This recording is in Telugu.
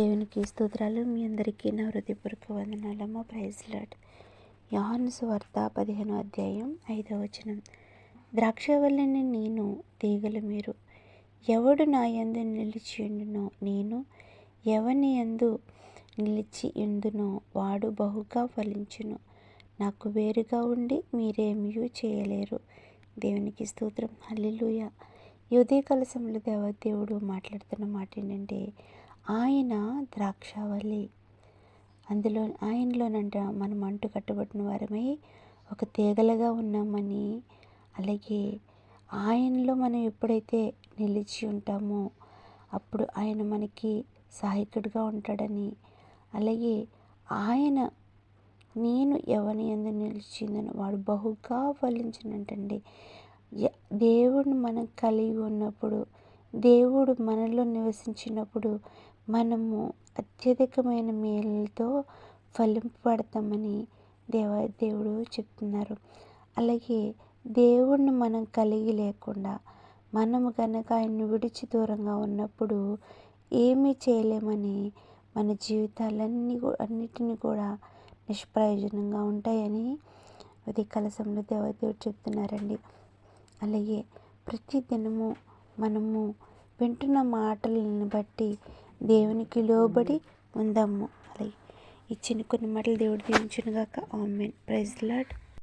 దేవునికి స్తోత్రాలు. మీ అందరికీ నా హృదయపూర్వక వందనాలమ్మ ప్రైజ్ లాడ్ యోహాను సువార్త పదిహేను అధ్యాయం ఐదవ వచనం. ద్రాక్షవల్లిని నేను తీగలు మీరు. ఎవడు నా యందు నిలిచి ఉండునో నేను ఎవని యందు నిలిచి ఎందునో వాడు బహుగా ఫలించును. నాకు వేరుగా ఉండి మీరేమీ చేయలేరు. దేవునికి స్తోత్రం. హల్లిలుయ. ఈ ఉదయకాల సమయంలో దేవదేవుడు మాట్లాడుతున్న మాట ఏంటంటే ఆయన ద్రాక్షావల్లి. అందులో ఆయనలోనంట మనం అంటు కట్టబడిన వారమై ఒక తీగలుగా ఉన్నామని. అలాగే ఆయనలో మనం ఎప్పుడైతే నిలిచి ఉంటామో అప్పుడు ఆయన మనకి సహాయకుడిగా ఉంటాడని. అలాగే ఆయన నేను ఎవరిని ఎందు నిలిచిందని వాడు బహుగా ఫలించినట్టండి య- దేవుడిని మనం కలిగి ఉన్నప్పుడు దేవుడు మనలో నివసించినప్పుడు మనము అత్యధికమైన మేలుతో ఫలింపబడతామని దేవ దేవుడు చెప్తున్నారు. అలాగే దేవుడిని మనం కలిగి లేకుండా మనము కనుక ఆయన్ని విడిచి దూరంగా ఉన్నప్పుడు ఏమీ చేయలేమని మన జీవితాలన్నీ కూ- అన్నిటినీ కూడా నిష్ప్రయోజనంగా ఉంటాయని అది కలసంలో దేవదేవుడు చెప్తున్నారండి. అలాగే ప్రతి దినము మనము వింటున్న మాటలను బట్టి దేవునికి లోబడి ఉందాము అలాగే ఇచ్చిన కొన్ని మాటలు దేవుడు దీవించునుగాక. ఆమెన్. Praise lord